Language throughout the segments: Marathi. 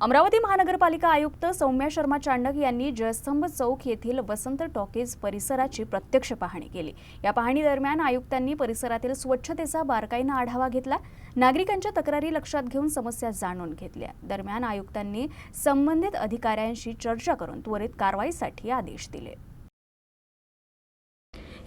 अमरावती महानगरपालिका आयुक्त सौम्या शर्मा चांडक यांनी जयस्तंभ चौक येथील वसंत टॉकीज परिसराची प्रत्यक्ष पाहणी केली. या पाहणी दरम्यान आयुक्तांनी परिसरातील स्वच्छतेचा बारकाईनं आढावा घेतला. नागरिकांच्या तक्रारी लक्षात घेऊन समस्या जाणून घेतल्या. दरम्यान आयुक्तांनी संबंधित अधिकाऱ्यांशी चर्चा करून त्वरित कारवाईसाठी आदेश दिले.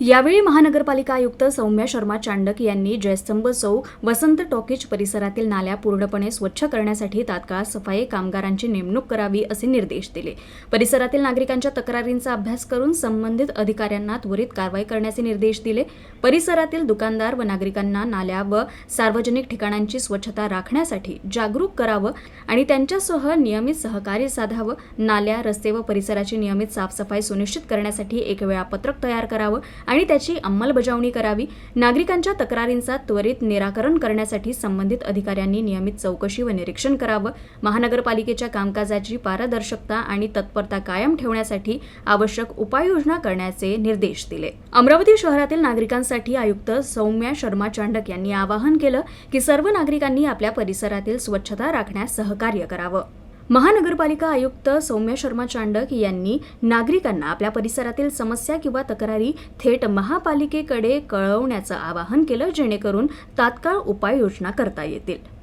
यावेळी महानगरपालिका आयुक्त सौम्या शर्मा चांडक यांनी जयस्तंभ चौक वसंत टॉकीज परिसरातील नाल्या पूर्णपणे स्वच्छ करण्यासाठी तात्काळ सफाई कामगारांची नेमणूक करावी असे निर्देश दिले. परिसरातील नागरिकांच्या तक्रारींचा अभ्यास करून संबंधित अधिकाऱ्यांना त्वरित कारवाई करण्याचे निर्देश दिले. परिसरातील दुकानदार व नागरिकांना नाल्या व सार्वजनिक ठिकाणांची स्वच्छता राखण्यासाठी जागरूक करावं आणि त्यांच्यासह नियमित सहकार्य साधावं. नाल्या रस्ते व परिसराची नियमित साफसफाई सुनिश्चित करण्यासाठी एक वेळापत्रक तयार करावं आणि त्याची अंमलबजावणी करावी. नागरिकांच्या तक्रारींचा त्वरित निराकरण करण्यासाठी संबंधित अधिकाऱ्यांनी नियमित चौकशी व निरीक्षण करावं. महानगरपालिकेच्या कामकाजाची पारदर्शकता आणि तत्परता कायम ठेवण्यासाठी आवश्यक उपाययोजना करण्याचे निर्देश दिले. अमरावती शहरातील नागरिकांसाठी आयुक्त सौम्या शर्मा चांडक यांनी आवाहन केलं की सर्व नागरिकांनी आपल्या परिसरातील स्वच्छता राखण्यास सहकार्य करावं. महानगरपालिका आयुक्त सौम्य शर्मा चांडक यांनी नागरिकांना आपल्या परिसरातील समस्या किंवा तक्रारी थेट महापालिकेकडे कळवण्याचं आवाहन केलं जेणेकरून तात्काळ उपाययोजना करता येतील.